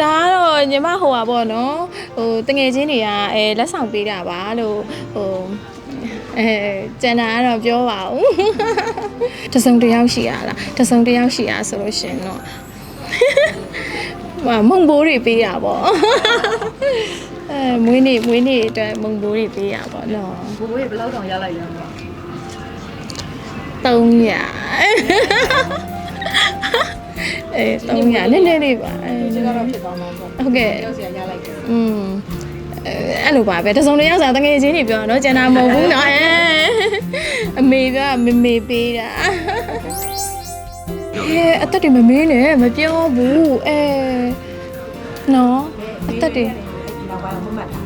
ဒါကတော့ညီမဟိုပါပေါ့နော်ဟိုတငယ်ချင်းတွေကအဲလက်ဆောင်ပေးတာပါလို့ဟိုအဲကျန်တာကတော့ပြောပါဦးတစုံတစ်ယောက်ရှိရလားတစုံတစ်ယောက်ရှိရဆိုလို့ရှရင်တော့မမုံဘိုးတွေပေးတာပေါ့အဲမွေးနေ့မွေးနေ့အတွက်မုံဘိုးတွေပေးတာပေါ့နော်ဘိုးဘိုးဘယ်လောက်တောင်ရလိုက်လဲမသိ300 အဲ300နည်းနည်းလေးပါအဲ ဘူးဒီကတော့ဖြစ်သွားမှာပေါ့ ဟုတ်ကဲ့ ရောက်စီရလိုက်တယ် อืมအဲအဲ့လိုပါပဲတစုံတစ်ယောက်စားတငယ်ချင်းတွေပြောတော့ကျန်တာမဟုတ်ဘူးเนาะအဲအမေကမေမေပေးတာအဲအသက်တွေမမင်းနဲ့မပြောဘူးအဲနော်အသက်တွေ နောက်ပိုင်းမမှတ်တာ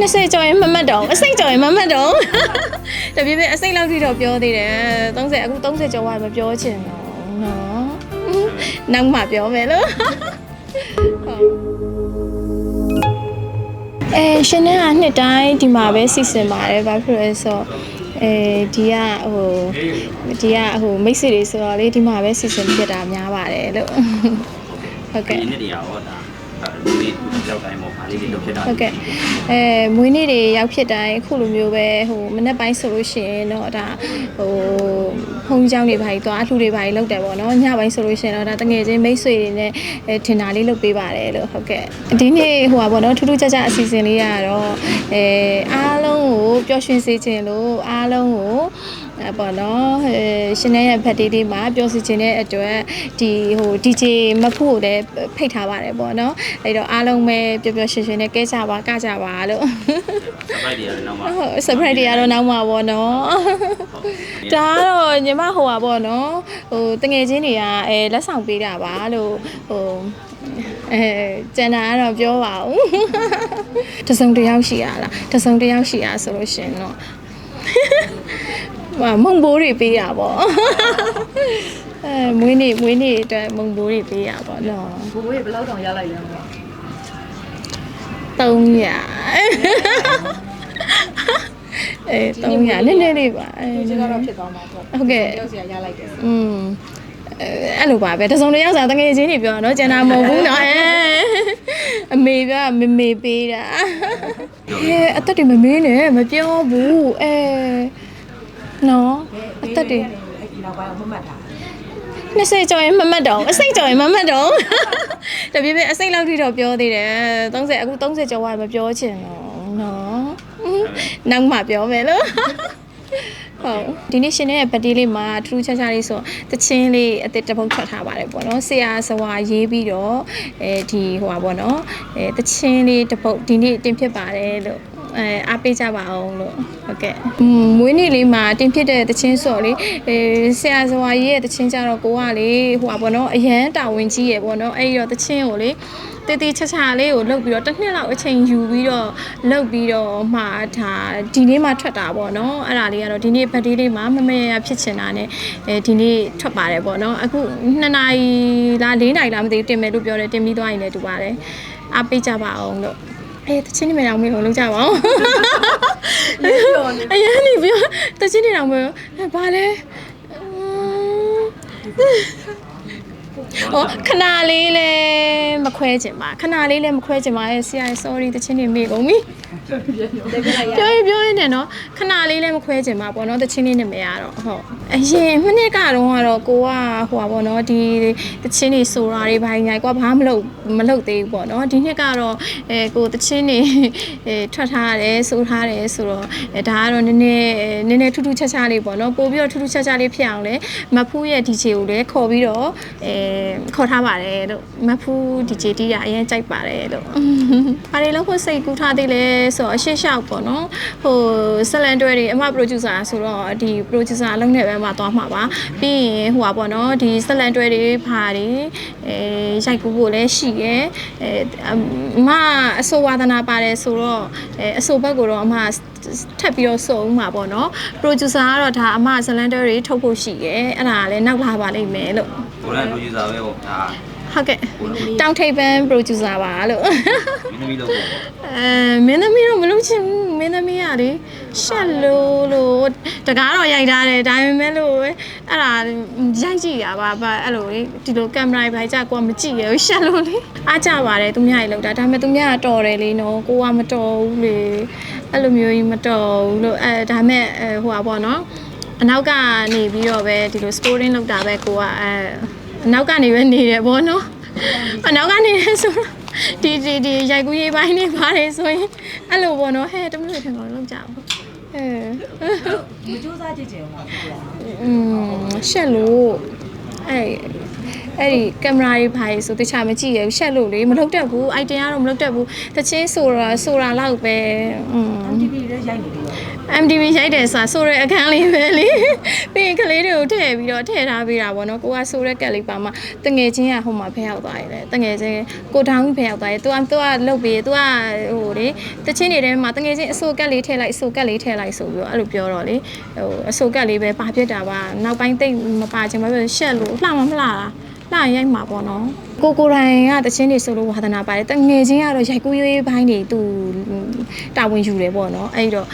20ကျော်ရင်မမတ်တော့အစိတ်ကျော်ရင်မမတ်တော့တပြည့်ပြည့်အစိတ်လောက်ထိတော့ပြောသေးတယ်30အခု30ကျော်ကမပြောချင်တော့နော် နောက်မှပြောမယ်လို့အဲရှင်နဲ့ကနှစ်တိုင်းဒီမှာပဲစီစဉ်ပါတယ်ဘာဖြစ်လဲဆိုတော့အဲဒီကဟိုဒီကဟိုမိတ်ဆွေတွေဆိုတော့လေဒီမှာပဲစီစဉ်ဖြစ်တာများပါတယ်လို့ဟုတ်ကဲ့ဒီနေ့တရားဟောတာ အဲဒီနေ့ရောက်တိုင်းပေါ့ဗာလေးတွေလုပ်ဖြစ်တာဟုတ်ကဲ့အဲမွေးနေ့တွေရောက်ဖြစ်တိုင်းအခုလိုမျိုးပဲဟိုမနေ့ပိုင်းဆိုလို့ရှိရင်တော့ဒါဟိုဖုန်းကြောင်းတွေဘာကြီးသွားအလှူတွေဘာကြီးလုပ်တယ်ပေါ့နော်ညပိုင်းဆိုလို့ရှိရင်တော့ဒါတငယ်ချင်းမိတ်ဆွေတွေနဲ့အဲထင်တာလေးလုပ်ပေးပါတယ်လို့ဟုတ်ကဲ့ဒီနေ့ဟိုပါပေါ့နော်ထူးထူးခြားခြားအစီအစဉ်လေးရတော့အဲအားလုံးကိုပျော်ရွှင်စေခြင်းလို့အားလုံးကို အဲပေါ့နော်အဲရှင်နဲ့ရဲ့ဖက်တီးလေးမှာပျော်စီခြင်းတဲ့အတွက်ဒီဟို DJ မဖူကိုလည်းဖိတ်ထားပါတယ်ပေါ့နော်အဲ့တော့အားလုံးပဲပျော်ပျော်ရွှင်ရွှင်နဲ့ကဲကြပါကကြပါလို့စပိုက်တွေကတော့နောက်မှဟုတ် surprise တွေကတော့နောက်မှာပေါ့နော်ဒါကတော့ညီမဟိုပါပေါ့နော်ဟိုတငယ်ချင်းတွေကအဲလက်ဆောင်ပေးတာပါလို့ဟိုအဲကျန်တာကတော့ပြောပါဦးတစုံတစ်ယောက်ရှိရလားတစုံတစ်ယောက်ရှိရဆိုလို့ရှရင်တော့ ဟိုမုံဘိုးတွေပေးရပါအဲမွေးနေ့မွေးနေ့အတွက်မုံဘိုးတွေပေးရပါနော်ဘိုးဘိုးရေဘယ်လောက်တောင်ရလိုက်လဲမသိဘူး300အဲ300နည်းနည်းလေးပါအဲဒီကျကတော့ဖြစ်သွားမှာပေါ့ဟုတ်ကဲ့ရောက်စရာရလိုက်တယ်อืมအဲ့လိုပါပဲတစုံတစ်ယောက်စာတငယ်ချင်းတွေပြောတာနော်ကျန်တာမဟုတ်ဘူးနော်အဲအမေကမမေပေးတာအဲအသက်တွေမမင်းနဲ့မပြောဘူးအဲ နော်အသက်တွေအဲ့ဒီနောက်ပိုင်းမမှတ်တာ20ကျော်ရင်မမတ်တော့အစိတ်ကျော်ရင်မမတ်တော့တပြည့်ပြည့်အစိတ်လောက်ထိတော့ပြောသေးတယ်30အခု30ကျော်ကမပြောချင်တော့နော်နောက်မှပြောမယ်လို့ဟုတ်ဒီနေ့ရှင်ရဲ့ဗတီးလေးမှာထူးခြားခြားလေးဆိုတချင်းလေးအသစ်တစ်ပုတ်ထွက်ထားပါတယ်ပေါ့နော်ဆရာစဝါရေးပြီးတော့အဲဒီဟိုပါပေါ့နော်အဲတချင်းလေးတစ်ပုတ်ဒီနေ့တင်ဖြစ်ပါတယ်လို့ အဲအားပေးကြပါအောင်လို့ဟုတ်ကဲ့อืมမွေးနေ့လေးမှာတင်ဖြစ်တဲ့တချင်းဆိုတော့လေအဲဆရာစဝါရေးရဲ့တချင်းကြတော့ကိုကလေဟိုပါပေါ့နော်အရန်တာဝန်ကြီးရယ်ပေါ့နော်အဲ့ဒီတော့တချင်းကိုလေတေးသေးချာချာလေးကိုလုတ်ပြီးတော့တစ်နှစ်လောက်အချိန်ယူပြီးတော့လုတ်ပြီးတော့မှဒါဒီနေ့မှထွက်တာပေါ့နော်အဲ့ဒါလေးကတော့ဒီနေ့ဗတ်ဒီလေးမှာမမရရဖြစ်ချင်တာနဲ့အဲဒီနေ့ထွက်ပါတယ်ပေါ့နော်အခု2နာရီလား4နာရီလားမသိဘူးတင်မယ်လို့ပြောတယ်တင်ပြီးသွားရင်လည်းတူပါတယ်အားပေးကြပါအောင်လို့ အေးတချင်းနေမယ်တော့မေးအောင်လုပ်ကြပါအောင်အရင်နေပြောတချင်းနေတော့မေးဘာလဲဟောခဏလေးလဲမခွဲချင်ပါခဏလေးလဲမခွဲချင်ပါရဲ့ဆရာ sorry တချင်းနေမေးကုန်ပြီတကယ်လိုက်ရ ပြောရင်ပြောရင်နဲ့နော်ခဏလေးလည်းမခွဲချင်ပါပေါ့နော်တချင်းလေးနဲ့မရတော့ဟုတ်အရင်မနစ်ကတော့ကတော့ကိုကဟိုပါပေါ့နော်ဒီတချင်းတွေဆိုတာတွေဘိုင်းညာကိုကဘာမလုပ်မလုပ်သေးဘူးပေါ့နော်ဒီနှစ်ကတော့အဲကိုတချင်းတွေအဲထွက်ထားရတယ်ဆိုထားတယ်ဆိုတော့အဲဒါကတော့နည်းနည်းနည်းနည်းထူးထူးခြားခြားလေးပေါ့နော်ပို့ပြီးတော့ထူးထူးခြားခြားလေးဖြစ်အောင်လဲမဖူးရဲ့ DJ ကိုလည်းခေါ်ပြီးတော့အဲခေါ်ထားပါတယ်လို့မဖူး DJ တီးတာအရင်ကြိုက်ပါတယ်လို့ဘာတွေလို့ဖို့စိတ်ကူးထားသေးလဲဆိုတော့အရှင်းရှောက်ပေါ့နော်ဟိုဆက်လန်တွဲတွေအမ producer ဆိုတော့ဒီ producer အလုံးနဲ့ပဲမှသွားမှာပါပြီးရင်ဟိုပါပေါ့နော်ဒီဆက်လန်တွဲတွေဖာတွေအဲရိုက်ကူးဖို့လည်းရှိရယ်အဲအမအဆိုဝါဒနာပါတယ်ဆိုတော့အဲအဆိုဘက်ကိုတော့အမထပ်ပြီးတော့စုံမှာပေါ့နော် producer ကတော့ဒါအမဇလန်တွဲတွေထုတ်ဖို့ရှိရယ်အဲ့ဒါကလည်းနောက်လာပါလိမ့်မယ်လို့ကိုယ်ကလူကြီးစားပဲပေါ့ဒါ ဟုတ်ကဲ့တောင်ထိပ်ပန်း producer ပါလို့မင်းသမီးလို့ပေါ့အဲမင်းသမီးတော့မလုပ်ချင်ဘူးမင်းသမီးကလေရှက်လို့လို့တကားတော့ရိုက်ထားတယ်ဒါပေမဲ့လို့ပဲအဲ့ဒါရိုက်ကြည့်ရပါဘာအဲ့လိုလေဒီလိုကင်မရာဘိုင်ကြကိုကမကြည့်ရဘူးရှက်လို့လေအားကြပါတယ်သူများကြီးလောက်တာဒါပေမဲ့သူများကတော်တယ်လေနော်ကိုကမတော်ဘူးလေအဲ့လိုမျိုးကြီးမတော်ဘူးလို့အဲဒါပေမဲ့အဲဟိုပါပေါ့နော်အနောက်ကနေပြီးတော့ပဲဒီလို scoring လောက်တာပဲကိုကအဲ အနောက်ကနေပဲနေတယ်ပေါ့နော်အနောက်ကနေနေဆိုတော့ ဒီဒီဒီရိုက်ကူးရေးပိုင်းနေပါတယ်ဆိုရင်အဲ့လိုပေါ့နော်ဟဲ့တမလို့ထင်တော့လုံးကြပါအဲ မကြိုးစားကြည့်ကြအောင်ပါဖြစ်ရ อืมရှက်လို့အဲ့အဲ့ဒီကင်မရာတွေဖိုင်ဆိုတခြားမကြည့်ရဘူးရှက်လို့လေမလုပ်တတ်ဘူးအိုက်တင်ကတော့မလုပ်တတ်ဘူးတချင်းဆိုတာဆိုတာလောက်ပဲอืม MTV လည်းရိုက်နေတယ်ရော MTV ရိုက်တယ်ဆိုတာဆိုတဲ့အခန်းလေးပဲလေပြီးရင်ကလေးတွေကိုထည့်ပြီးတော့ထည့်ထားပေးတာပေါ့နော်ကိုကဆိုတဲ့ကက်လေးပါမှာတငယ်ချင်းကဟိုမှာဖဲရောက်သွားတယ်လေတငယ်ချင်းကိုထောင်းဖဲရောက်သွားတယ် तू က तू ကလုတ်ပြီး तू ကဟိုလေတချင်းတွေထဲမှာတငယ်ချင်းအဆိုကက်လေးထည့်လိုက်အဆိုကက်လေးထည့်လိုက်ဆိုပြီးတော့အဲ့လိုပြောတော့လေဟိုအဆိုကက်လေးပဲပါပြစ်တာပါနောက်ပိုင်းတိတ်မပါချင်ပါဘူးရှက်လို့လှမမလှလားလှရိုက်မှာပေါ့နော်ကိုကိုရိုင်ကတချင်းတွေဆိုလို့ဝါသနာပါတယ်တငယ်ချင်းကတော့ရိုက်ကူးရေးဘိုင်းတွေသူတာဝန်ယူတယ်ပေါ့နော်အဲ့တော့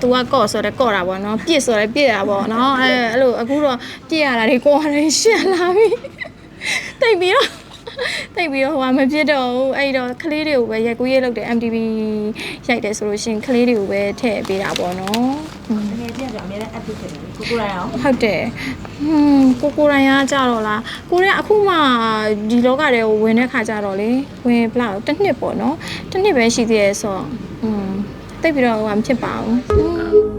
သူကကော့ဆိုတော့ကော့တာပေါ့နော်ပြစ်ဆိုတော့ပြစ်တာပေါ့နော်အဲအဲ့လိုအခုတော့ပြစ်ရတာတွေကော့ရတယ်ရှက်လာပြီတိတ်ပြီးတော့တိတ်ပြီးတော့ဟိုကမပြစ်တော့ဘူးအဲ့တော့ကလေးတွေကိုပဲရက်ကူးရဲလောက်တယ် MTV ရိုက်တယ်ဆိုလို့ရှင်ကလေးတွေကိုပဲထည့်ပေးတာပေါ့နော်တကယ်ကြည့်ရအောင်အများနဲ့ app ဖြစ်တယ်ကိုကိုရိုင်းအောင်ဟုတ်တယ်ဟွန်းကိုကိုရိုင်းကကြတော့လားကိုရိုင်းအခုမှဒီလောကထဲကိုဝင်တဲ့ခါကြတော့လေဝင်ဘလောက်တစ်နှစ်ပေါ့နော်တစ်နှစ်ပဲရှိသေးရဲ့ဆိုတော့ဟွန်း တိတ်ပြီးတော့ဟိုကမဖြစ်ပါဘူး